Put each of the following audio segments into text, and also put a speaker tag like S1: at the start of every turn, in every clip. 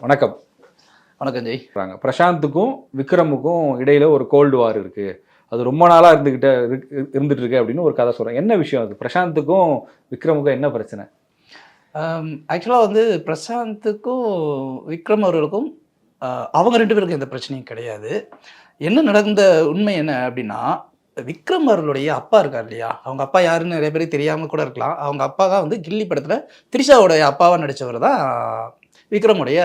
S1: வணக்கம்.
S2: வணக்கம் ஜெய்.
S1: பிரசாந்துக்கும் விக்ரமுக்கும் இடையில ஒரு கோல்டு வார் இருக்கு. அது ரொம்ப நாளா இருந்துகிட்ட இருக்கு- இருந்துட்டு இருக்கு அப்படின்னு ஒரு கதை சொல்றாங்க என்ன விஷயம் அது? பிரசாந்துக்கும் விக்ரமுக்கும் என்ன பிரச்சனை?
S2: ஆக்சுவலாக வந்து பிரசாந்துக்கும் விக்ரம் அவர்களுக்கும் அவங்க ரெண்டு பேருக்கும் எந்த பிரச்சனையும் கிடையாது. என்ன நடந்த உண்மை என்ன அப்படின்னா விக்ரம் அவர்களுடைய அப்பா இருக்கார் இல்லையா? அவங்க அப்பா யாருன்னு நிறைய பேருக்கு தெரியாமல் கூட இருக்கலாம். அவங்க அப்பா தான் வந்து கில்லி படத்தில் த்ரிஷாவுடைய அப்பாவாக நடித்தவர் தான் விக்ரமுடைய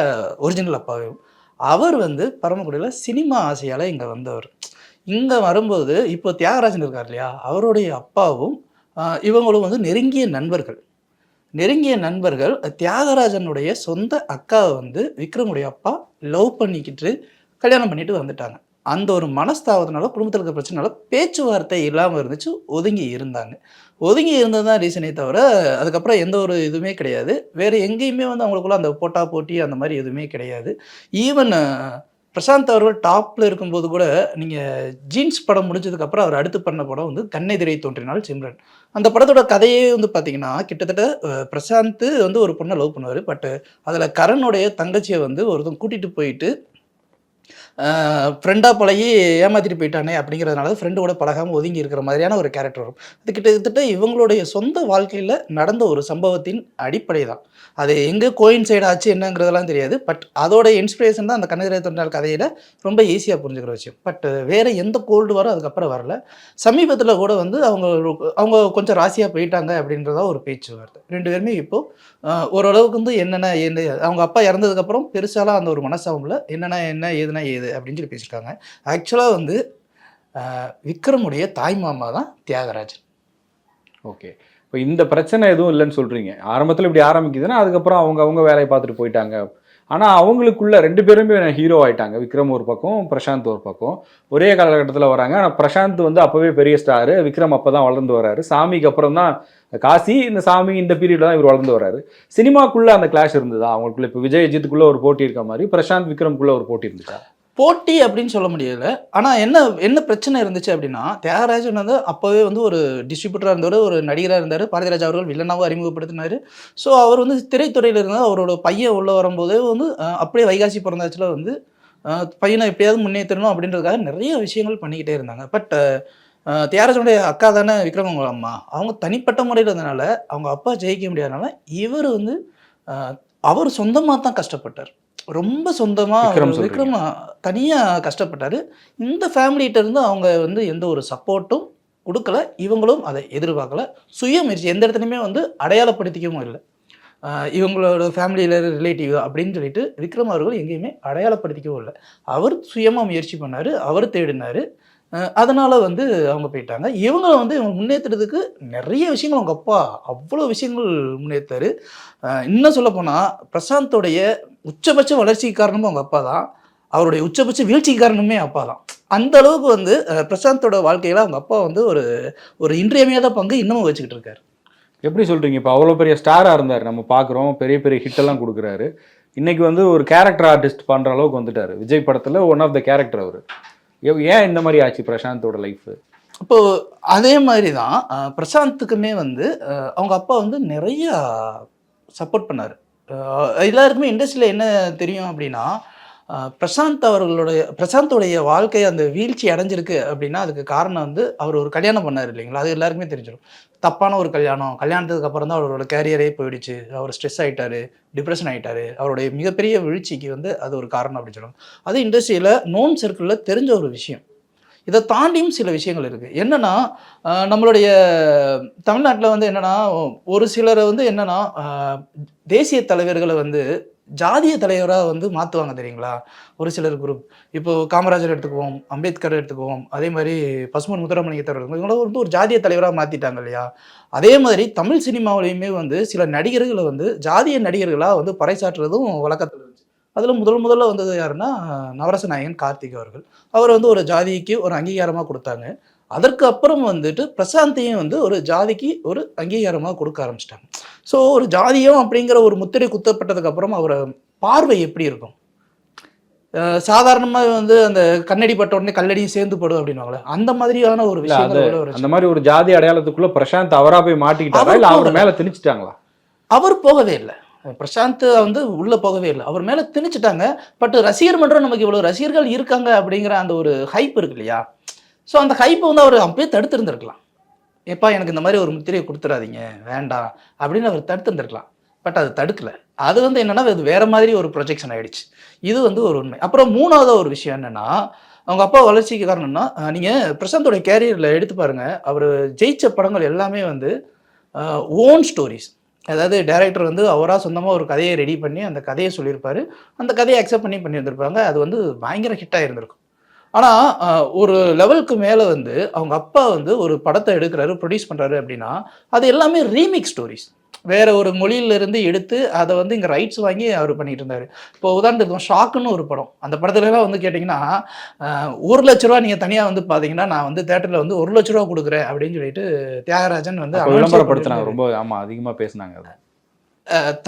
S2: ஒரிஜினல் அப்பாவையும். அவர் வந்து பரமக்குடியில் சினிமா ஆசையால் இங்கே வந்தவர். இங்கே வரும்போது இப்போ தியாகராஜன் இருக்கார் இல்லையா? அவருடைய அப்பாவும் இவங்களும் வந்து நெருங்கிய நண்பர்கள். நெருங்கிய நண்பர்கள் தியாகராஜனுடைய சொந்த அக்காவை வந்து விக்ரமுடைய அப்பா லவ் பண்ணிக்கிட்டு கல்யாணம் பண்ணிட்டு வந்துட்டாங்க. அந்த ஒரு மனஸ்தாபத்தினால குடும்பத்தில் இருக்க பிரச்சனைனால பேச்சுவார்த்தை இல்லாமல் இருந்துச்சு ஒதுங்கி இருந்தாங்க. ஒதுங்கி இருந்தது தான் ரீசனே தவிர அதுக்கப்புறம் எந்த ஒரு இதுவுமே கிடையாது. வேறு எங்கேயுமே வந்து அவங்களுக்குள்ள அந்த போட்டா போட்டி அந்த மாதிரி எதுவுமே கிடையாது. ஈவன் பிரசாந்த் அவர்கள் டாப்பில் இருக்கும்போது கூட நீங்கள் ஜீன்ஸ் படம் முடிஞ்சதுக்கப்புறம் அவர் அடுத்து பண்ண படம் வந்து கண்ணெதிரை தோன்றினால் சிம்ரன். அந்த படத்தோட கதையே வந்து பார்த்தீங்கன்னா கிட்டத்தட்ட பிரசாந்த் வந்து ஒரு பொண்ணை லவ் பண்ணுவார். பட் அதில் கரனுடைய தங்கச்சியை வந்து ஒருத்தன் கூட்டிகிட்டு போயிட்டு ஃப்ரெண்டாக பழகி ஏமாத்திட்டு போயிட்டானே அப்படிங்கிறதுனால ஃப்ரெண்டோட பழகாமல் ஒதுங்கி இருக்கிற மாதிரியான ஒரு கேரக்டர் வரும். அது கிட்டத்தட்ட இவங்களுடைய சொந்த வாழ்க்கையில் நடந்த ஒரு சம்பவத்தின் அடிப்படை தான் அது எங்கே கோயின் சைடு ஆச்சு என்னங்கிறதெல்லாம் தெரியாது. பட் அதோட இன்ஸ்பிரேஷன் தான் அந்த கண்ணெதிரை தொண்டால் கதையில் ரொம்ப ஈஸியாக புரிஞ்சுக்கிற விஷயம். பட் வேறு எந்த கோல்டு வரும் அதுக்கப்புறம் வரல. சமீபத்தில் கூட வந்து அவங்க அவங்க கொஞ்சம் ராசியாக போயிட்டாங்க அப்படின்றதா ஒரு பேச்சு வருது. ரெண்டு பேருமே இப்போது ஓரளவுக்கு வந்து என்னென்ன என்ன அவங்க அப்பா இறந்ததுக்கப்புறம் பெருசாலாம் அந்த ஒரு மனசாபமில் என்னென்ன என்ன ஏது எதுனா ஏது அப்படின்னு சொல்லி பேசியிருக்காங்க. ஆக்சுவலாக வந்து விக்ரமுடைய தாய் மாமா தான் தியாகராஜன்.
S1: ஓகே. இப்போ இந்த பிரச்சனை எதுவும் இல்லைன்னு சொல்றீங்க. ஆரம்பத்தில் இப்படி ஆரம்பிக்குதுன்னா அதுக்கப்புறம் அவங்க அவங்க வேலையை பார்த்துட்டு போயிட்டாங்க. ஆனால் அவங்களுக்குள்ள ரெண்டு பேருமே ஹீரோ ஆயிட்டாங்க. விக்ரம் ஒரு பக்கம் பிரசாந்த் ஒரு பக்கம். ஒரே காலகட்டத்தில் வராங்க. ஆனால் பிரசாந்த் வந்து அப்போவே பெரிய ஸ்டாரு விக்ரம் அப்போ தான் வளர்ந்து வராரு. சாமிக்கு அப்புறம் தான் காசி இந்த சாமி இந்த பீரியடில் தான் இவர் வளர்ந்து வராரு. சினிமாக்குள்ளே அந்த கிளாஷ் இருந்ததா? அவங்களுக்குள்ள இப்போ விஜய் அஜித்துக்குள்ள ஒரு போட்டி இருக்க மாதிரி பிரசாந்த் விக்ரம்குள்ளே ஒரு போட்டி இருந்துச்சா?
S2: போட்டி அப்படின்னு சொல்ல முடியல. ஆனால் என்ன என்ன பிரச்சனை இருந்துச்சு அப்படின்னா தியாகராஜன் வந்து அப்போவே வந்து ஒரு டிஸ்ட்ரிபியூட்டராக இருந்தவர் ஒரு நடிகராக இருந்தார் பாரதிராஜ் அவர்கள் வில்லனாவும் அறிமுகப்படுத்தினார். ஸோ அவர் வந்து திரைத்துறையில் இருந்தால் அவரோட பையன் உள்ளே வரும்போதே வந்து அப்படியே வைகாசி பிறந்தாச்சில் வந்து பையனை எப்படியாவது முன்னேற்றணும் அப்படின்றதுக்காக நிறைய விஷயங்கள் பண்ணிக்கிட்டே இருந்தாங்க. பட் தியாகராஜனுடைய அக்கா தானே விக்ரம் அவங்க அம்மா. அவங்க தனிப்பட்ட முறையில் இருந்தனால அவங்க அப்பா ஜெயிக்க முடியாதனால இவர் வந்து அவர் சொந்தமாக தான் கஷ்டப்பட்டார். ரொம்ப சொந்தமாக
S1: விக்ரம்
S2: தனியாக கஷ்டப்பட்டார். இந்த ஃபேமிலிகிட்ட இருந்து அவங்க வந்து எந்த ஒரு சப்போர்ட்டும் கொடுக்கல. இவங்களும் அதை எதிர்பார்க்கல. சுய முயற்சி எந்த இடத்துலையுமே வந்து அடையாளப்படுத்திக்கவும் இல்லை. இவங்களோட ஃபேமிலியில் ரிலேட்டிவ் அப்படின்னு சொல்லிட்டு விக்ரம் அவர்கள் எங்கேயுமே அடையாளப்படுத்திக்கவும் இல்லை. அவர் சுயமாக முயற்சி பண்ணார். அவர் தேடினார். அதனால் வந்து அவங்க போயிட்டாங்க. இவங்க வந்து இவங்க முன்னேற்றுறதுக்கு நிறைய விஷயங்கள் அவங்க அப்பா அவ்வளோ விஷயங்கள் முன்னேற்றாரு இன்னும் சொல்லப்போனால் பிரசாந்தோடைய உச்சபட்ச வளர்ச்சிக்கு காரணமும் அவங்க அப்பா தான். அவருடைய உச்சபட்ச வீழ்ச்சிக்கு காரணமே அப்பா தான். அந்த அளவுக்கு வந்து பிரசாந்தோட வாழ்க்கையில் அவங்க அப்பா வந்து ஒரு ஒரு இன்றியமையாத பங்கு இன்னமும் வச்சுக்கிட்டு இருக்காரு.
S1: எப்படி சொல்கிறீங்க இப்போ அவ்வளோ பெரிய ஸ்டாராக இருந்தார். நம்ம பார்க்குறோம் பெரிய பெரிய ஹிட்டெல்லாம் கொடுக்குறாரு. இன்றைக்கி வந்து ஒரு கேரக்டர் ஆர்டிஸ்ட் பண்ணுற அளவுக்கு வந்துட்டார். விஜய் படத்தில் ஒன் ஆஃப் த கேரக்டர் அவர். ஏன் இந்த மாதிரி ஆச்சு பிரசாந்தோட லைஃப்
S2: இப்போ அதே மாதிரி தான் பிரசாந்துக்குமே வந்து அவங்க அப்பா வந்து நிறைய சப்போர்ட் பண்ணார். எல்லாருக்குமே இண்டஸ்ட்ரியில் என்ன தெரியும் அப்படின்னா பிரசாந்த் அவர்களுடைய பிரசாந்தோடைய வாழ்க்கை அந்த வீழ்ச்சி அடைஞ்சிருக்கு அப்படின்னா அதுக்கு காரணம் வந்து அவர் ஒரு கல்யாணம் பண்ணார் இல்லைங்களா? அது எல்லாருக்குமே தெரிஞ்சிடும் தப்பான ஒரு கல்யாணம். கல்யாணத்துக்கு அப்புறம் தான் அவரோட கேரியரே போயிடுச்சு. அவர் ஸ்ட்ரெஸ் ஆகிட்டாரு டிப்ரெஷன் ஆகிட்டாரு அவருடைய மிகப்பெரிய வீழ்ச்சிக்கு வந்து அது ஒரு காரணம் அப்படின்னு சொல்லுவாங்க. அது இண்டஸ்ட்ரியில் நோன் சர்க்கிளில் தெரிஞ்ச ஒரு விஷயம். இதை தாண்டியும் சில விஷயங்கள் இருக்குது என்னென்னா நம்மளுடைய தமிழ்நாட்டில் வந்து என்னன்னா ஒரு சிலரை வந்து என்னென்னா தேசிய தலைவர்களை வந்து ஜாதிய தலைவராக வந்து மாற்றுவாங்க தெரியுங்களா? ஒரு சிலர் குரூப் இப்போது காமராஜர் எடுத்துக்குவோம் அம்பேத்கர் எடுத்துக்குவோம் அதே மாதிரி பசுமன் முத்துராமலிங்கத்தவர் இவங்கள வந்து ஒரு ஜாதிய தலைவராக மாற்றிட்டாங்க இல்லையா? அதே மாதிரி தமிழ் சினிமாவிலையுமே வந்து சில நடிகர்களை வந்து ஜாதிய நடிகர்களாக வந்து பறைசாற்றுறதும் வழக்கத்தில் இருந்துச்சு. அதில் முதல் முதல்ல வந்தது யாருன்னா நவரச நாயகன் கார்த்திக் அவர்கள். அவர் வந்து ஒரு ஜாதிக்கு ஒரு அங்கீகாரமாக கொடுத்தாங்க. அதற்கு அப்புறம் வந்துட்டு பிரசாந்தையும் வந்து ஒரு ஜாதிக்கு ஒரு அங்கீகாரமாக கொடுக்க ஆரம்பிச்சிட்டாங்க. ஸோ ஒரு ஜாதியம் அப்படிங்கிற ஒரு முத்திரை குத்தப்பட்டதுக்கு அப்புறம் அவரை பார்வை எப்படி இருக்கும்? சாதாரணமாக வந்து அந்த கண்ணடி பட்ட உடனே கல்லடியும் சேர்ந்து படும் அப்படின்வாங்களே அந்த மாதிரியான ஒரு ஒரு
S1: அந்த மாதிரி ஒரு ஜாதி அடையாளத்துக்குள்ள பிரசாந்த் அவரா போய் மாட்டிக்கிட்டாரா?
S2: அவர்
S1: இல்ல அவர். மேல திணிச்சிட்டாங்களா?
S2: அவர் போகவே இல்லை. பிரசாந்த் வந்து உள்ளே போகவே இல்லை. அவர் மேலே திணிச்சிட்டாங்க. பட் ரசிகர் மன்றம் நமக்கு இவ்வளோ ரசிகர்கள் இருக்காங்க அப்படிங்கிற அந்த ஒரு ஹைப் இருக்கு இல்லையா? ஸோ அந்த ஹைப்பை வந்து அவர் அப்பயே தடுத்திருந்திருக்கலாம். எப்பா எனக்கு இந்த மாதிரி ஒரு முத்திரையை கொடுத்துறாதீங்க வேண்டாம் அப்படின்னு அவர் தடுத்திருந்திருக்கலாம். பட் அது தடுக்கல. அது வந்து என்னென்னா அது வேறு மாதிரி ஒரு ப்ரொஜெக்ஷன் ஆகிடுச்சு இது வந்து ஒரு உண்மை. அப்புறம் மூணாவது ஒரு விஷயம் என்னென்னா அவங்க அப்பா வளர்ச்சிக்கு காரணம்னா நீங்கள் பிரசாந்தோட கேரியரில் எடுத்து பாருங்கள் அவர் ஜெயிச்ச படங்கள் எல்லாமே வந்து ஓன் ஸ்டோரிஸ் அதாவது டேரக்டர் வந்து அவராக சொந்தமாக ஒரு கதையை ரெடி பண்ணி அந்த கதையை சொல்லியிருப்பார். அந்த கதையை அக்செப்ட் பண்ணி பண்ணியிருந்திருப்பாங்க. அது வந்து பயங்கர ஹிட்டாக இருந்திருக்கும் ஆனால் ஒரு லெவலுக்கு மேலே வந்து அவங்க அப்பா வந்து ஒரு படத்தை எடுக்கிறாரு ப்ரொடியூஸ் பண்ணுறாரு அப்படின்னா அது எல்லாமே ரீமிக் ஸ்டோரிஸ் வேற ஒரு மொழியிலிருந்து எடுத்து அதை வந்து இங்கே ரைட்ஸ் வாங்கி அவர் பண்ணிட்டு இருந்தாரு. இப்போ உதாரணத்துக்கு ஷாக்குன்னு ஒரு படம். அந்த படத்துலலாம் வந்து கேட்டிங்கன்னா ஒரு லட்ச ரூபா நீங்கள் தனியாக வந்து பார்த்தீங்கன்னா நான் வந்து தேட்டரில் வந்து ஒரு லட்ச ரூபா கொடுக்குறேன் அப்படின்னு சொல்லிட்டு தியாகராஜன் வந்து
S1: விளம்பரப்படுத்தினாங்க. ரொம்ப ஆமா அதிகமா பேசுனாங்க அது.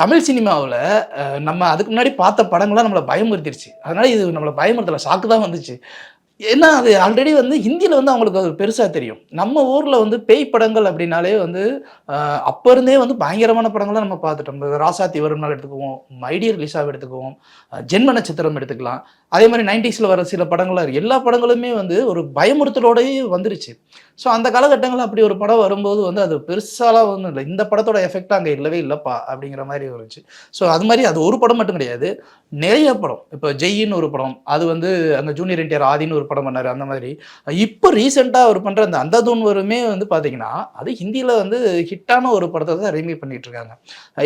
S2: தமிழ் சினிமாவில் நம்ம அதுக்கு முன்னாடி பார்த்த படங்கள்லாம் நம்மளை பயமுறுத்திருச்சு. அதனால இது நம்மளை பயமுறுத்தல. ஷாக்கு தான் வந்துச்சு. ஏன்னா அது ஆல்ரெடி வந்து ஹிந்தியில் வந்து அவங்களுக்கு அது பெருசாக தெரியும். நம்ம ஊரில் வந்து பேய் படங்கள் அப்படின்னாலே வந்து அப்போ இருந்தே வந்து பயங்கரமான படங்கள்லாம் நம்ம பார்த்துட்டோம். ராசாத்தி வரும்னால் நாள் எடுத்துக்குவோம் மைடியர் லிசாவை எடுத்துக்குவோம் ஜென்ம நட்சத்திரம் எடுத்துக்கலாம். அதே மாதிரி நைன்டிஸில் வர சில படங்களாக இருக்குது எல்லா படங்களுமே வந்து ஒரு பயமுறுத்தலோடயே வந்துருச்சு. ஸோ அந்த காலகட்டங்களில் அப்படி ஒரு படம் வரும்போது வந்து அது பெருசாலாம் ஒன்றும் இல்லை. இந்த படத்தோட எஃபெக்ட் அங்கே இல்லவே இல்லைப்பா அப்படிங்கிற மாதிரி இருந்துச்சு ஸோ அது மாதிரி அது ஒரு படம் மட்டும் கிடையாது. நிறைய படம். இப்போ ஜெயின்னு ஒரு படம் அது வந்து அந்த ஜூனியர் என்டிஆர் ஆதின்னு ஒரு படம் பண்ணார் அந்த மாதிரி. இப்போ ரீசெண்டாக அவர் பண்ணுற அந்த அந்ததூன் வருமே வந்து பார்த்தீங்கன்னா அது ஹிந்தியில் வந்து ஹிட்டான ஒரு படத்தை தான் ரீமேக் பண்ணிட்டு இருக்காங்க.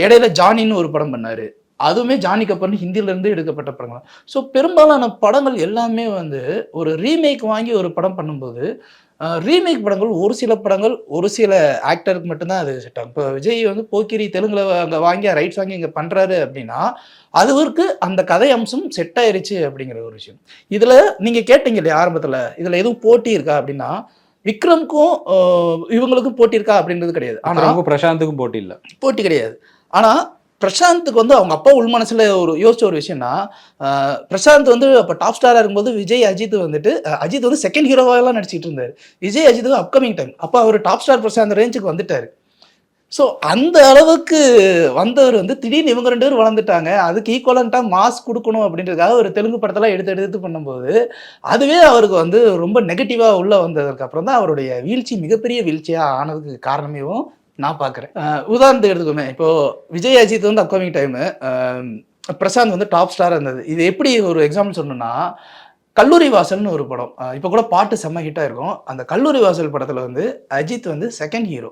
S2: இடையில ஜானின்னு ஒரு படம் பண்ணார். அதுவுமே ஜானி கப்பர்னு ஹிந்திலேருந்து எடுக்கப்பட்ட படங்கள். ஸோ பெரும்பாலான படங்கள் எல்லாமே வந்து ஒரு ரீமேக் வாங்கி ஒரு படம் பண்ணும்போது ரீமேக் படங்கள் ஒரு சில படங்கள் ஒரு சில ஆக்டருக்கு மட்டும்தான் அது செட் ஆகும். இப்போ விஜய் வந்து போக்கிரி தெலுங்குல அங்கே வாங்கி ரைட்ஸ் வாங்கி இங்கே பண்ணுறாரு அப்படின்னா அதுவருக்கு அந்த கதை அம்சம் செட் ஆயிருச்சு அப்படிங்கிற ஒரு விஷயம். இதில் நீங்கள் கேட்டீங்க இல்லையா ஆரம்பத்தில் இதில் எதுவும் போட்டி இருக்கா அப்படின்னா விக்ரம்க்கும் இவங்களுக்கும் போட்டி இருக்கா அப்படின்றது கிடையாது. ஆனால்
S1: ரொம்ப பிரசாந்துக்கும் போட்டி இல்ல.
S2: போட்டி கிடையாது. ஆனால் பிரசாந்துக்கு வந்து அவங்க அப்பா உள் மனசில் ஒரு யோசிச்ச ஒரு விஷயம்னா பிரசாந்த் வந்து அப்போ டாப் ஸ்டாராக இருக்கும்போது விஜய் அஜித் வந்துட்டு அஜித் வந்து செகண்ட் ஹீரோவாகலாம் நடிச்சிட்டு இருந்தார். விஜய் அஜித் அப்கமிங் டைம் அப்போ அவர் டாப் ஸ்டார் பிரசாந்த் ரேஞ்சுக்கு வந்துட்டார். ஸோ அந்த அளவுக்கு வந்தவர் வந்து திடீர்னு இவங்க ரெண்டு பேரும் வளர்ந்துட்டாங்க. அதுக்கு ஈக்குவலண்ட்டாக மாஸ் கொடுக்கணும் அப்படின்றதுக்காக ஒரு தெலுங்கு படத்தெல்லாம் எடுத்து எடுத்து பண்ணும்போது அதுவே அவருக்கு வந்து ரொம்ப நெகட்டிவாக உள்ளே வந்ததுக்கு அப்புறம் தான் அவருடைய வீழ்ச்சி மிகப்பெரிய வீழ்ச்சியாக ஆனதுக்கு காரணமேவும் நான் பார்க்குறேன் உதாரணத்துக்கு எடுத்துக்கோமே இப்போ விஜய் அஜித் வந்து அப்கமிங் டைமு பிரசாந்த் வந்து டாப் ஸ்டாராக இருந்தது. இது எப்படி ஒரு எக்ஸாம்பிள் சொல்லணும்னா கல்லூரி வாசல்னு ஒரு படம். இப்போ கூட பாட்டு செம்ம ஹிட்டாக இருக்கும். அந்த கல்லூரி வாசல் படத்தில் வந்து அஜித் வந்து செகண்ட் ஹீரோ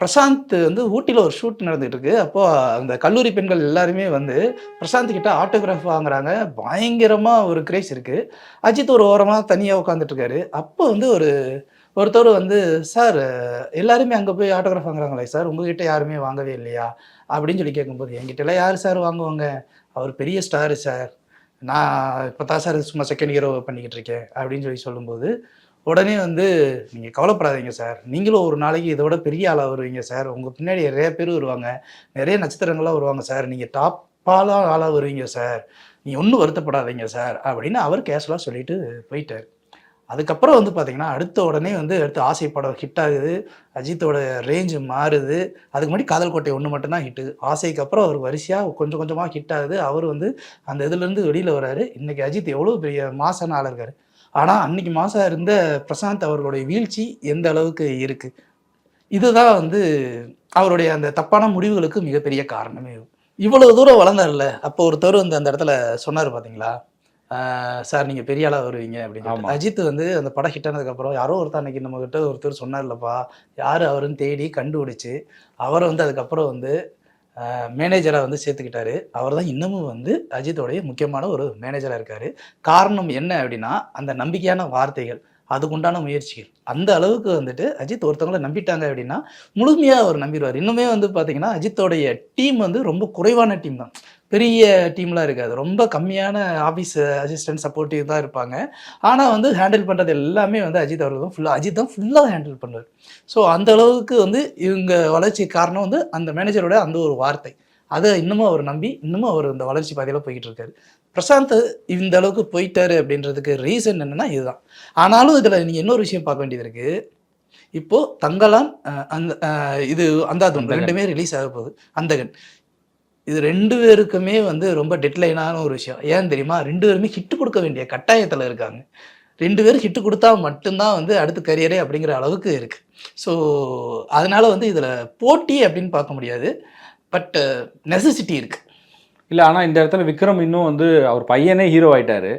S2: பிரசாந்த் வந்து ஊட்டியில் ஒரு ஷூட் நடந்துகிட்டு இருக்கு. அப்போது அந்த கல்லூரி பெண்கள் எல்லாருமே வந்து பிரசாந்த் கிட்ட ஆட்டோகிராஃப் வாங்குறாங்க. பயங்கரமாக ஒரு கிரேஸ் இருக்குது அஜித் ஒரு ஓரமாக தனியாக உட்காந்துட்டு இருக்காரு. அப்போ வந்து ஒரு ஒருத்தர் வந்து சார் எல்லாருமே அங்கே போய் ஆட்டோகிராஃப் வாங்குறாங்களே சார் உங்ககிட்ட யாருமே வாங்கவே இல்லையா? அப்படின்னு சொல்லி கேட்கும்போது என்கிட்டலாம் யார் சார் வாங்குவாங்க? அவர் பெரிய ஸ்டாரு சார். நான் இப்போ தான் சார் சும்மா செகண்ட் ஹீரோ பண்ணிக்கிட்டு இருக்கேன். அப்படின்னு சொல்லி சொல்லும்போது உடனே வந்து நீங்கள் கவலைப்படாதீங்க சார். நீங்களும் ஒரு நாளைக்கு இதை விட பெரிய ஆளாக வருவீங்க சார். உங்கள் பின்னாடி நிறைய பேர் வருவாங்க. நிறைய நட்சத்திரங்களாக வருவாங்க சார். நீங்கள் டாப்பாலாம் ஆளாக வருவீங்க சார். நீ ஒன்றும் வருத்தப்படாதீங்க சார். அப்படின்னு அவர் கேஷுவலாக சொல்லிட்டு போயிட்டார். அதுக்கப்புறம் வந்து பார்த்தீங்கன்னா அடுத்த உடனே வந்து அடுத்து ஆசை படம் ஹிட் ஆகுது. அஜித்தோட ரேஞ்சு மாறுது. அதுக்கு முன்னாடி காதல் கோட்டை ஒன்று மட்டும்தான் ஹிட்டு ஆசைக்கு அப்புறம் அவர் வரிசையாக கொஞ்சம் கொஞ்சமாக ஹிட் ஆகுது. அவர் வந்து அந்த இதுலேருந்து வெளியில் வராரு. இன்றைக்கி அஜித் எவ்வளோ பெரிய மாசான ஆள் இருக்காரு. ஆனால் அன்னைக்கு மாசம் இருந்த பிரசாந்த் அவர்களுடைய வீழ்ச்சி எந்த அளவுக்கு இருக்குது இதுதான் வந்து அவருடைய அந்த தப்பான முடிவுகளுக்கு மிகப்பெரிய காரணமே. இவ்வளவு தூரம் வளர்ந்தார்ல அப்போ ஒருத்தர் வந்து அந்த இடத்துல சொன்னார் பார்த்தீங்களா சார் நீங்க பெரிய ஆளா வருவீங்க அப்படின்னு. அஜித் வந்து அந்த படம் ஹிட் அப்புறம் யாரோ ஒருத்தர் அன்னைக்கு நம்ம கிட்ட ஒருத்தர் சொன்னார்லப்பா யாரு அவருன்னு தேடி கண்டுபிடிச்சு அவரை வந்து அதுக்கப்புறம் வந்து மேனேஜராக வந்து சேர்த்துக்கிட்டாரு. அவர் தான் இன்னமும் வந்து அஜித்தோடைய முக்கியமான ஒரு மேனேஜராக இருக்காரு. காரணம் என்ன அப்படின்னா அந்த நம்பிக்கையான வார்த்தைகள் அதுக்குண்டான முயற்சிகள். அந்த அளவுக்கு வந்துட்டு அஜித் ஒருத்தவங்களை நம்பிட்டாங்க அப்படின்னா முழுமையாக அவர் நம்பிடுவார். இன்னுமே வந்து பார்த்தீங்கன்னா அஜித்தோடைய டீம் வந்து ரொம்ப குறைவான டீம் தான். பெரிய டீம்லாம் இருக்காது. ரொம்ப கம்மியான ஆஃபீஸ் அசிஸ்டன்ட் சப்போர்ட்டிவ் தான் இருப்பாங்க. ஆனால் வந்து ஹேண்டில் பண்ணுறது எல்லாமே வந்து அஜித் அவர்கள் தான். ஃபுல்லாக அஜித் தான் ஃபுல்லாக ஹேண்டில் பண்ணுவார் ஸோ அந்த அளவுக்கு வந்து இவங்க வளர்ச்சி காரணம் வந்து அந்த மேனேஜரோட அந்த ஒரு வார்த்தை. அதை இன்னமும் அவர் நம்பி இன்னமும் அவர் இந்த வளர்ச்சி பாதையில் போய்கிட்டு இருக்காரு. பிரசாந்த் இந்த அளவுக்கு போயிட்டாரு அப்படின்றதுக்கு ரீசன் என்னன்னா இதுதான். ஆனாலும் இதில் நீங்கள் இன்னொரு விஷயம் பார்க்க வேண்டியது இருக்கு. இப்போ தங்கலான் அந்த இது அந்தாதுன். ரெண்டுமே ரிலீஸ் ஆக போகுது அந்தகன். இது ரெண்டு பேருக்குமே வந்து ரொம்ப டெட்லைனான ஒரு விஷயம். ஏன் தெரியுமா? ரெண்டு பேருமே ஹிட் கொடுக்க வேண்டிய கட்டாயத்தில் இருக்காங்க. ரெண்டு பேரும் ஹிட்டு கொடுத்தா மட்டும்தான் வந்து அடுத்த கரியரே அப்படிங்கிற அளவுக்கு இருக்குது ஸோ அதனால் வந்து இதில் போட்டி அப்படின்னு பார்க்க முடியாது. பட் நெசசிட்டி இருக்குது
S1: இல்லை ஆனால் இந்த இடத்துல விக்ரம் இன்னும் வந்து அவர் பையனே ஹீரோ ஆயிட்டாரு.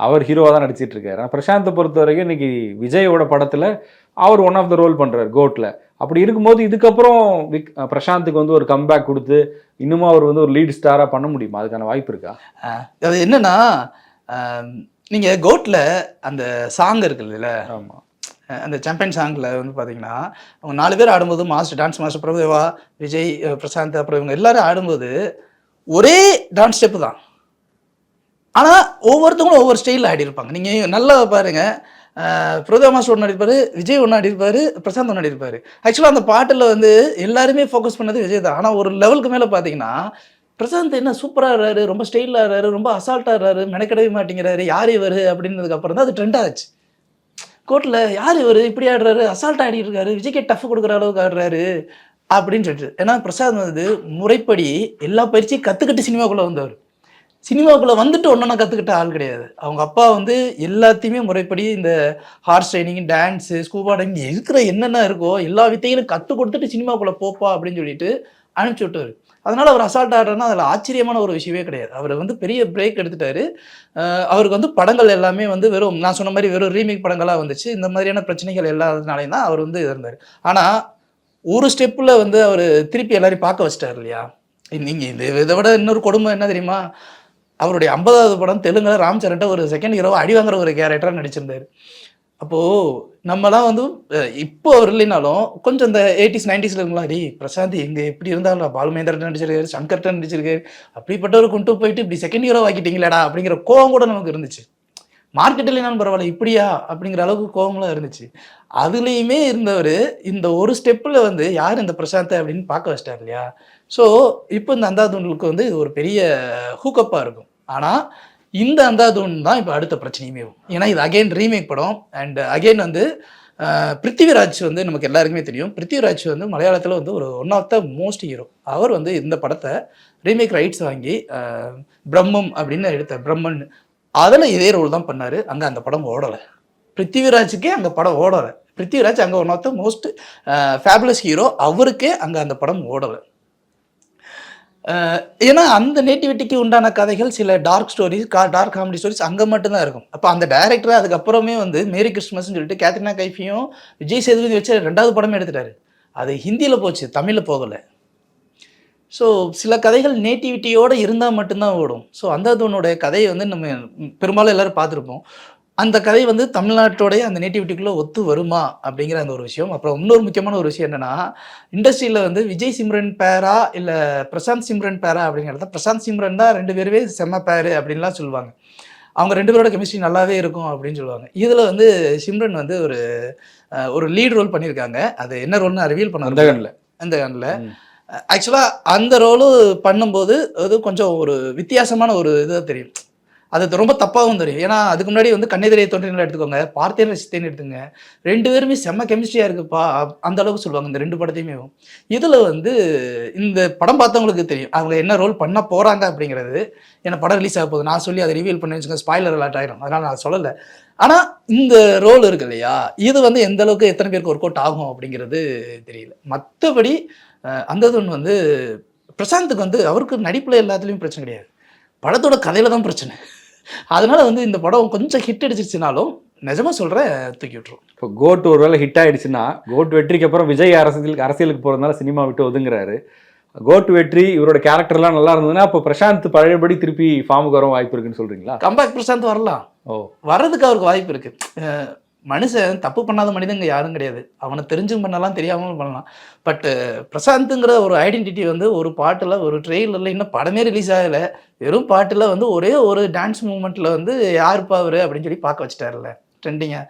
S1: அவர் ஹீரோவாக தான் நடிச்சிட்டு இருக்காரு. ஆனால் பிரசாந்தை பொறுத்த வரைக்கும் இன்னைக்கு விஜயோட படத்தில் அவர் ஒன் ஆஃப் த ரோல் பண்ணுறாரு கோட்டில் அப்படி இருக்கும்போது இதுக்கப்புறம் விக் பிரசாந்துக்கு வந்து ஒரு கம்பேக் கொடுத்து இன்னுமும் அவர் வந்து ஒரு லீட் ஸ்டாராக பண்ண முடியுமா? அதுக்கான வாய்ப்பு இருக்கா?
S2: அது என்னன்னா அஹ் நீங்க கோட்ல அந்த சாங் இருக்குல்ல
S1: ஆமாம்
S2: அந்த சாம்பியன் சாங்கில் வந்து பார்த்தீங்கன்னா அவங்க நாலு பேர் ஆடும்போது master dance master Prabhudeva Vijay Prashanth அப்புறம் இவங்க எல்லாரும் ஆடும்போது ஒரே டான்ஸ் ஸ்டெப்பு தான். ஆனால் ஒவ்வொருத்தவங்களும் ஒவ்வொரு ஸ்டைலில் ஆடி இருப்பாங்க நீங்கள் நல்லா பாருங்க அஹ் மாஸ்டர் ஒன்று அடிப்பார் விஜய் ஒன்று அடிப்பார் பிரசாந்த் ஒன்று அடிப்பார் ஆக்சுவலாக அந்த பாட்டில் வந்து எல்லாருமே ஃபோக்கஸ் பண்ணது விஜய் தான். ஆனால் ஒரு லெவலுக்கு மேலே பார்த்தீங்கன்னா பிரசாந்த் என்ன சூப்பராக இருறாரு ரொம்ப ஸ்டைலாக ஆடுறாரு ரொம்ப அசால்ட்டாக இருறாரு மெனக்கிடவே மாட்டேங்கிறாரு யார் இவர் அப்படின்னதுக்கு அப்புறம் தான் அது ட்ரெண்ட் ஆச்சு. கோர்ட்டில் யார் இவர் இப்படி ஆடுறாரு அசால்ட்டாக ஆடிட்டு இருக்காரு விஜய்க்கு டஃப் கொடுக்குற அளவுக்கு ஆடுறாரு அப்படின்னு சொல்லிட்டு. ஏன்னா பிரசாத் வந்து முறைப்படி எல்லா பயிற்சியும் கற்றுக்கிட்டு சினிமாக்குள்ளே வந்தவர். சினிமாக்குள்ளே வந்துட்டு நான் கற்றுக்கிட்ட ஆள் கிடையாது. அவங்க அப்பா வந்து எல்லாத்தையுமே முறைப்படி இந்த horse training dance scuba diving இருக்கிற என்னென்ன இருக்கோ எல்லா வித்தைகளும் கற்றுக் கொடுத்துட்டு சினிமாக்குள்ளே போப்பா அப்படின்னு சொல்லிட்டு அனுப்பிச்சி விட்டார். அதனால் அவர் அசால்ட் ஆடுறதுனா அதில் ஆச்சரியமான ஒரு விஷயமே கிடையாது. அவர் வந்து பெரிய பிரேக் எடுத்துட்டாரு. அவருக்கு வந்து படங்கள் எல்லாமே வந்து வெறும் நான் சொன்ன மாதிரி வெறும் ரீமேக் படங்களாக வந்துச்சு. இந்த மாதிரியான பிரச்சனைகள் இல்லாததுனாலையும் தான் அவர் வந்து இருந்தார் ஆனால் ஒரு ஸ்டெப்பில் வந்து அவர் திருப்பி எல்லாரையும் பார்க்க வச்சிட்டார் இல்லையா? நீங்கள் இந்த இதை விட இன்னொரு கொடுமை என்ன தெரியுமா? அவருடைய ஐம்பதாவது படம் தெலுங்குல ராம் சரண்ட்ட ஒரு செகண்ட் ஹீரோவை அடி வாங்குற ஒரு கேரக்டராக நடிச்சிருந்தார். அப்போது நம்மலாம் வந்து இப்போ அவர் இல்லைனாலும் கொஞ்சம் இந்த எயிட்டிஸ் நைன்டிஸில் இருக்கலாம் அடி பிரசாந்த் எங்கே எப்படி இருந்தாலும் பாலுமேந்திரன் நடிச்சிருக்காரு சங்கர்டன் நடிச்சிருக்காரு அப்படிப்பட்டவர் கொண்டு போயிட்டு இப்படி செகண்ட் ஹீரோ ஆக்கிட்டீங்களேடா அப்படிங்கிற கோவம் கூட நமக்கு இருந்துச்சு. மார்க்கெட் இல்லைனாலும் பரவாயில்ல இப்படியா? அப்படிங்கிற அளவுக்கு கோபம்லாம் இருந்துச்சு. அதுலேயுமே இருந்தவர் இந்த ஒரு ஸ்டெப்பில் வந்து யார் இந்த பிரசாந்த் அப்படின்னு பார்க்க வச்சிட்டார் இல்லையா? ஸோ இப்போ இந்த அந்தாதுண்டுக்கு வந்து இது ஒரு பெரிய ஹூக்கப்பாக இருக்கும். ஆனால் இந்த அந்தாதுன் தான் இப்போ அடுத்த பிரச்சனையுமே ஏன்னா இது அகைன் ரீமேக் படம். அண்ட் அகைன் வந்து பிருத்திவிராஜ் வந்து நமக்கு எல்லாருக்குமே தெரியும். பிருத்திவிராஜ் வந்து மலையாளத்தில் வந்து ஒரு one of the most hero அவர் வந்து இந்த படத்தை ரீமேக் ரைட்ஸ் வாங்கி பிரம்மம் அப்படின்னு எடுத்த பிரம்மன் அதில் இதே ரோல் தான் பண்ணார். அங்கே அந்த படம் ஓடலை. பிருத்திவிராஜுக்கே அந்த படம் ஓடலை. பிருத்திவிராஜ் அங்கே one of the most fabulous hero அவருக்கே அங்கே அந்த படம் ஓடலை. ஏன்னா அந்த நேட்டிவிட்டிக்கு உண்டான கதைகள் சில டார்க் ஸ்டோரிஸ் கா டார்க் காமெடி ஸ்டோரிஸ் அங்கே மட்டும்தான் இருக்கும். அப்போ அந்த டேரக்டர் அதுக்கப்புறமே வந்து மேரி கிறிஸ்மஸ்னு சொல்லிட்டு கேத்ரினா கைஃபியும் விஜய் சேதுபதி வச்சு ரெண்டாவது படமே எடுத்துட்டாரு. அது ஹிந்தியில் போச்சு தமிழில் போகலை. ஸோ சில கதைகள் நேட்டிவிட்டியோடு இருந்தால் மட்டும்தான் ஓடும். ஸோ அந்த அதனுடைய கதையை வந்து நம்ம பெரும்பாலும் எல்லாரும் பார்த்துருப்போம். அந்த கதை வந்து தமிழ்நாட்டோடைய அந்த நேட்டிவிட்டிக்குள்ளே ஒத்து வருமா அப்படிங்கிற அந்த ஒரு விஷயம். அப்புறம் இன்னொரு முக்கியமான ஒரு விஷயம் என்னன்னா இண்டஸ்ட்ரியில் வந்து விஜய் சிம்ரன் பேரா இல்லை பிரசாந்த் சிம்ரன் பேரா அப்படிங்கிறத பிரசாந்த் சிம்ரன் தான் ரெண்டு பேருமே செம்ம பேரு அப்படின்லாம் சொல்லுவாங்க. அவங்க ரெண்டு பேரோட கெமிஸ்ட்ரி நல்லாவே இருக்கும் அப்படின்னு சொல்லுவாங்க. இதில் வந்து சிம்ரன் வந்து ஒரு ஒரு லீட் ரோல் பண்ணியிருக்காங்க. அது என்ன ரோல்னு ரிவீல்
S1: அந்த
S2: பண்ணாங்க
S1: கண்ணில்
S2: அந்த கண்ணில் ஆக்சுவலாக அந்த ரோலு பண்ணும்போது அது கொஞ்சம் ஒரு வித்தியாசமான ஒரு இதாக தெரியும். அது ரொம்ப தப்பாகவும் தெரியும். ஏன்னா அதுக்கு முன்னாடி வந்து கண்ணெதிரையை தோன்றினால் எடுத்துக்கோங்க பார்த்தேன் ரசித்தேன்னு எடுத்துங்க. ரெண்டு பேருமே செம்ம கெமிஸ்ட்ரியாக இருக்குப்பா அந்த அளவுக்கு சொல்லுவாங்க இந்த ரெண்டு படத்தையுமே. இதில் வந்து இந்த படம் பார்த்தவங்களுக்கு தெரியும் அவங்க என்ன ரோல் பண்ண போகிறாங்க அப்படிங்கிறது. ஏன்னா படம் ரிலீஸ் ஆக போகுது. நான் சொல்லி அதை ரிவீல் பண்ணி வச்சுக்கோங்க ஸ்பாய்லர் அலாட் ஆயிரும். அதனால் நான் சொல்லலை. ஆனால் இந்த ரோல் இருக்கு இல்லையா இது வந்து எந்த அளவுக்கு எத்தனை பேருக்கு ஒர்க் அவுட் ஆகும் அப்படிங்கிறது தெரியல. மற்றபடி அந்த ஒன்று வந்து பிரசாந்துக்கு வந்து அவருக்கு நடிப்பில் எல்லாத்துலேயும் பிரச்சனை கிடையாது. படத்தோட கதையில தான் பிரச்சனை. அதனால வந்து இந்த படம் கொஞ்சம் ஹிட் அடிச்சிருச்சுனாலும் நிஜமா சொல்கிறேன் தூக்கி விட்டுரும்.
S1: இப்போ கோட் ஒரு வேளை ஹிட் ஆயிடுச்சுன்னா கோட் வெற்றிக்கு அப்புறம் விஜய் அரசியலுக்கு அரசியலுக்கு போகிறதுனால சினிமா விட்டு ஒதுங்குறாரு. கோட் வெற்றி இவரோட கேரக்டர்லாம் நல்லா இருந்ததுன்னா அப்போ பிரசாந்த் பழையபடி திருப்பி ஃபார்முக்கு வர வாய்ப்பு இருக்குன்னு சொல்றீங்களா?
S2: கம்பேக் பிரசாந்த் வரலாம்.
S1: ஓ.
S2: வர்றதுக்கு அவருக்கு வாய்ப்பு இருக்கு. அஹ் மனுஷன் தப்பு பண்ணாத மனிதங்க யாரும் கிடையாது. அவனை தெரிஞ்சும் பண்ணலாம் தெரியாமல் பண்ணலாம். பட்டு பிரசாந்த்ங்கிற ஒரு ஐடென்டிட்டி வந்து ஒரு பாட்டில் ஒரு ட்ரெயிலரில் இன்னும் படமே ரிலீஸ் ஆகலை. வெறும் பாட்டில் வந்து ஒரே ஒரு டான்ஸ் மூமெண்ட்டில் வந்து யார் அவரு அப்படின்னு சொல்லி பார்க்க வச்சுட்டாருல்ல. ட்ரெண்டிங்காக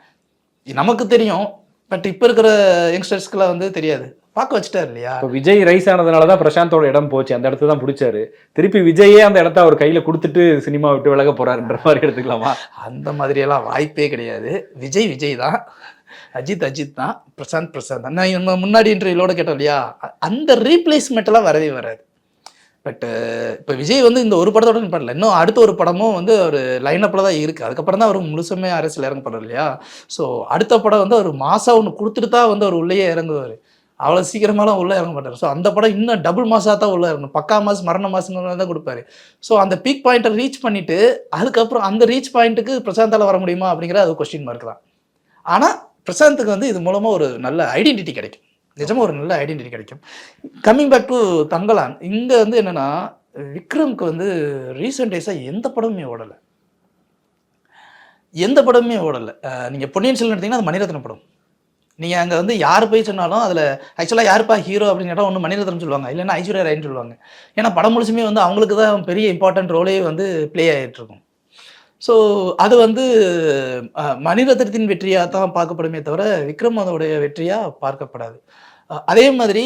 S2: நமக்கு தெரியும் பட் இப்போ இருக்கிற யங்ஸ்டர்ஸ்க்குலாம் வந்து தெரியாது. பார்க்க வச்சுட்டாரு இல்லையா?
S1: இப்போ விஜய் ரைஸ் ஆனதுனால தான் பிரசாந்தோட இடம் போச்சு. அந்த இடத்த தான் பிடிச்சாரு. திருப்பி விஜயே அந்த இடத்த அவர் கையில கொடுத்துட்டு சினிமா விட்டு விலக போறாருன்ற மாதிரி எடுத்துக்கலாமா?
S2: அந்த மாதிரியெல்லாம் வாய்ப்பே கிடையாது. விஜய் விஜய் தான். அஜித் அஜித் தான். பிரசாந்த் பிரசாந்த். நான் நம்ம முன்னாடி இன்டர்வியூலோட கேட்டோம் இல்லையா? அந்த ரீப்ளேஸ்மெண்ட் எல்லாம் வரவே வராது. பட் இப்போ விஜய் வந்து இந்த ஒரு படத்தோட பண்ணல இன்னும் அடுத்த ஒரு படமும் வந்து ஒரு லைனப்பில் தான் இருக்குது அதுக்கப்புறம் தான் அவர் முழுசுமே அரசியல் இறங்க படம் இல்லையா? ஸோ அடுத்த படம் வந்து அவர் மாசா ஒன்று கொடுத்துட்டு தான் வந்து அவர் உள்ளேயே இறங்குவார். அவ்வளோ சீக்கிரமாலாம் உள்ளே இறங்க மாட்டார். ஸோ அந்த படம் இன்னும் டபுள் மாசாக தான் உள்ளே இறங்கணும் பக்கா மாஸ் மரண மாசங்கிற தான் கொடுப்பாரு. ஸோ அந்த பீக் பாயிண்ட்டை ரீச் பண்ணிவிட்டு அதுக்கப்புறம் அந்த ரீச் பாயிண்ட்டுக்கு பிரசாந்தால் வர முடியுமா அப்படிங்கிற அது கொஸ்டின் மார்க் தான். ஆனால் பிரசாந்துக்கு வந்து இது மூலமாக ஒரு நல்ல ஐடென்டிட்டி கிடைக்கும். நிஜமாக ஒரு நல்ல ஐடென்டிட்டி கிடைக்கும். கம்மிங் பேக் டு தங்கலான் இங்கே வந்து என்னென்னா விக்ரம்க்கு வந்து ரீசெண்ட் டேஸாக எந்த படமுமே ஓடலை. எந்த படமுமே ஓடலை. நீங்கள் பொன்னியின் செல்வன் எடுத்தீங்கன்னா அது மணிரத்ன படம். நீங்கள் அங்கே வந்து யார் போய் சொன்னாலும் அதில் ஆக்சுவலாக யாருப்பா ஹீரோ அப்படின்னு கேட்டால் ஒன்று மணிரத்னம் சொல்லுவாங்க. இல்லைன்னா ஐஸ்வர்யா ராயின்னு சொல்லுவாங்க. ஏன்னா படம் முழுசுமே வந்து அவங்களுக்கு தான் பெரிய இம்பார்ட்டன்ட் ரோலே வந்து ப்ளே ஆகிட்டுருக்கும் ஸோ அது வந்து மணிரத்னத்தின் வெற்றியாக தான் பார்க்கப்படுமே தவிர விக்ரம் அதோடைய வெற்றியாக பார்க்கப்படாது அதே மாதிரி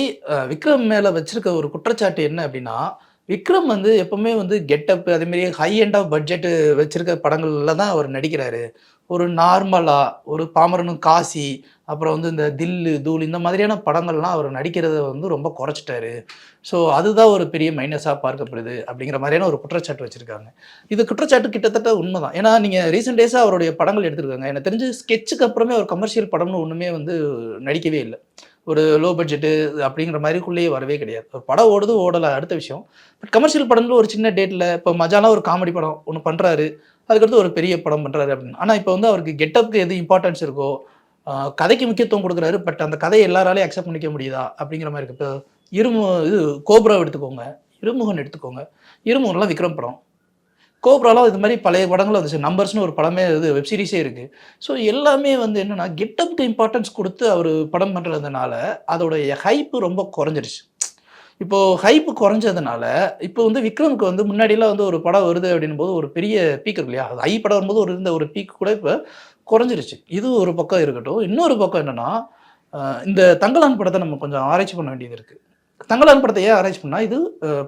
S2: விக்ரம் மேலே வச்சிருக்க ஒரு குற்றச்சாட்டு என்ன அப்படின்னா விக்ரம் வந்து எப்பவுமே வந்து கெட்டப் அதேமாரி ஹை எண்ட் ஆஃப் பட்ஜெட் வச்சிருக்க படங்கள்ல தான் அவர் நடிக்கிறாரு. ஒரு நார்மலா ஒரு பாமரனும் காசி அப்புறம் வந்து இந்த தில்லு தூள் இந்த மாதிரியான படங்கள்லாம் அவர் நடிக்கிறத வந்து ரொம்ப குறைச்சிட்டாரு. ஸோ அதுதான் ஒரு பெரிய மைனஸாக பார்க்கப்படுது அப்படிங்கிற மாதிரியான ஒரு குற்றச்சாட்டு வச்சுருக்காங்க. இது குற்றச்சாட்டு கிட்டத்தட்ட உண்மைதான். ஏன்னா நீங்கள் ரீசெண்ட் டேஸாக அவருடைய படங்கள் எடுத்திருக்காங்க. எனக்கு தெரிஞ்சு ஸ்கெட்சுக்கு அப்புறமே அவர் கமர்ஷியல் படம்னு ஒன்றுமே வந்து நடிக்கவே இல்லை. ஒரு லோ பட்ஜெட்டு அப்படிங்கிற மாதிரிக்குள்ளேயே வரவே கிடையாது. ஒரு படம் ஓடுது ஓடலை அடுத்த விஷயம். பட் கமர்ஷியல் படங்கள் ஒரு சின்ன டேட்டில் இப்போ மஜாலாம் ஒரு காமெடி படம் ஒன்று பண்ணுறாரு அதுக்கடுத்து ஒரு பெரிய படம் பண்ணுறாரு அப்படின்னு. ஆனால் இப்போ வந்து அவருக்கு கெட்டப்புக்கு எது இம்பார்ட்டன்ஸ் இருக்கோ கதைக்கு முக்கியத்துவம் கொடுக்குறாரு. பட் அந்த கதையை எல்லாராலையும் அக்செப்ட் பண்ணிக்க முடியுதா அப்படிங்கிற மாதிரி இருக்கு. இப்போ இருமு இது கோபுரம் எடுத்துக்கோங்க. இருமுகன் எடுத்துக்கோங்க. இருமுகன்லாம் விக்ரம் படம். கோப்ராலாம் இது மாதிரி பழைய படங்களும் வந்துச்சு. நம்பர்ஸ்னு ஒரு படமே இது வெப் சீரிஸே இருக்குது ஸோ எல்லாமே வந்து என்னென்னா கெட்டப்க்கு இம்பார்ட்டன்ஸ் கொடுத்து அவர் படம் பண்ணுறதுனால அதோடைய ஹைப்பு ரொம்ப குறைஞ்சிருச்சு. இப்போது ஹைப்பு குறைஞ்சதுனால இப்போ வந்து விக்ரமுக்கு வந்து முன்னாடிலாம் வந்து ஒரு படம் வருது அப்படின்னும் போது ஒரு பெரிய பீக் இருக்கு இல்லையா? அது ஐ படம் வரும்போது ஒரு இருந்த ஒரு பீக் கூட இப்போ குறைஞ்சிருச்சு. இது ஒரு பக்கம் இருக்கட்டும். இன்னொரு பக்கம் என்னென்னா இந்த தங்கலான் படத்தை நம்ம கொஞ்சம் ஆராய்ச்சி பண்ண வேண்டியது இருக்குது தங்கலான் படத்தை ஏன் ஆராய்ச்சி பண்ணால் இது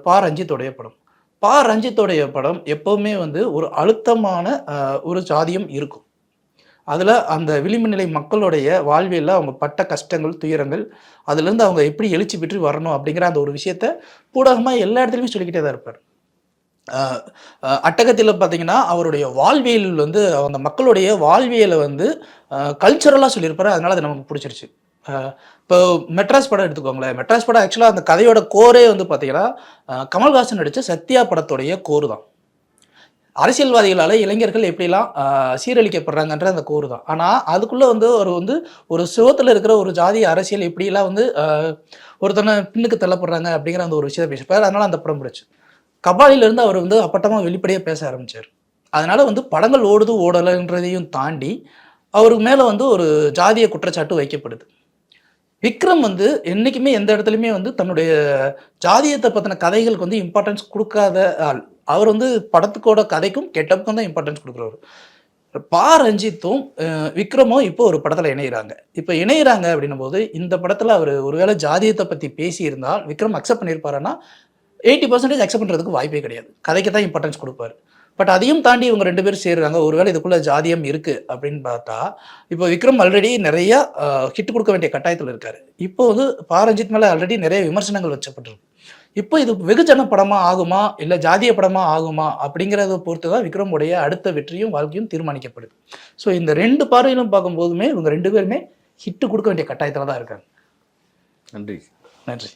S2: பா ரஞ்சித்துடைய படம். பா ரஞ்சித்தோடைய படம் எப்போவுமே வந்து ஒரு அழுத்தமான ஒரு ஜாதியம் இருக்கும். அதில் அந்த விளிம்பு நிலை மக்களுடைய வாழ்வியலில் அவங்க பட்ட கஷ்டங்கள் துயரங்கள் அதுலேருந்து அவங்க எப்படி எழுச்சி பெற்று வரணும் அப்படிங்கிற அந்த ஒரு விஷயத்த பூடகமாக எல்லா இடத்துலையுமே சொல்லிக்கிட்டே தான் இருப்பார். அட்டகத்தில் பார்த்தீங்கன்னா அவருடைய வாழ்வியல் வந்து அந்த மக்களுடைய வாழ்வியலை வந்து கல்ச்சரலாக சொல்லியிருப்பார். அதனால் அது நமக்கு பிடிச்சிருச்சு. இப்போ மெட்ராஸ் படம் எடுத்துக்கோங்களேன். மெட்ராஸ் படம் ஆக்சுவலாக அந்த கதையோட கோரே வந்து பார்த்தீங்கன்னா கமல்ஹாசன் நடித்த சத்யா படத்துடைய கோர் தான். அரசியல்வாதிகளால் இளைஞர்கள் எப்படிலாம் சீரழிக்கப்படுறாங்கன்ற அந்த கூறு தான். ஆனால் அதுக்குள்ளே வந்து ஒரு வந்து ஒரு சிவத்தில் இருக்கிற ஒரு ஜாதி அரசியல் எப்படிலாம் வந்து ஒருத்தனை பின்னுக்கு தள்ளப்படுறாங்க அப்படிங்கிற அந்த ஒரு விஷயத்தை பேசிப்பார் அதனால் அந்த படம் பிடிச்சி கபாலிலேருந்து அவர் வந்து அப்பட்டமாக வெளிப்படையாக பேச ஆரம்பிச்சார். அதனால் வந்து படங்கள் ஓடுது ஓடலைன்றதையும் தாண்டி அவருக்கு மேலே வந்து ஒரு ஜாதிய குற்றச்சாட்டு வைக்கப்படுது. விக்ரம் வந்து என்றைக்குமே எந்த இடத்துலையுமே வந்து தன்னுடைய ஜாதியத்தை பற்றின கதைகளுக்கு வந்து இம்பார்ட்டன்ஸ் கொடுக்காத ஆள். அவர் வந்து படத்துக்கோட கதைக்கும் கெட்டப்புக்கும் தான் இம்பார்ட்டன்ஸ் கொடுக்குறவர். பா. ரஞ்சித்தும் விக்ரமும் இப்போ ஒரு படத்தில் இணையிறாங்க. இப்போ இணையிறாங்க அப்படின்னும் போது இந்த படத்தில் அவர் ஒருவேளை ஜாதியத்தை பற்றி பேசியிருந்தால் விக்ரம் அக்செப்ட் பண்ணியிருப்பாருன்னா எயிட்டி பர்சன்டேஜ் அக்செப்ட் பண்ணுறதுக்கு வாய்ப்பே கிடையாது. கதைக்கு தான் இம்பார்ட்டன்ஸ் கொடுப்பாரு. பட் அதையும் தாண்டி இவங்க ரெண்டு பேரும் சேர்றாங்க. ஒருவேளை இதுக்குள்ள ஜாதியம் இருக்கு அப்படின்னு பார்த்தா இப்போ விக்ரம் ஆல்ரெடி நிறைய ஹிட் கொடுக்க வேண்டிய கட்டாயத்தில் இருக்காரு. இப்போ வந்து பாரஞ்சித் மேலே ஆல்ரெடி நிறைய விமர்சனங்கள் வச்சப்பட்டிருக்கு. இப்போ இது வெகுஜன படமா ஆகுமா இல்லை ஜாதிய படமா ஆகுமா அப்படிங்கிறத பொறுத்து தான் விக்ரமுடைய அடுத்த வெற்றியும் வாழ்க்கையும் தீர்மானிக்கப்படுது. ஸோ இந்த ரெண்டு பார்வையிலும் பார்க்கும்போதுமே இவங்க ரெண்டு பேருமே ஹிட் கொடுக்க வேண்டிய கட்டாயத்தில் தான் இருக்காங்க.
S1: நன்றி.
S2: நன்றி.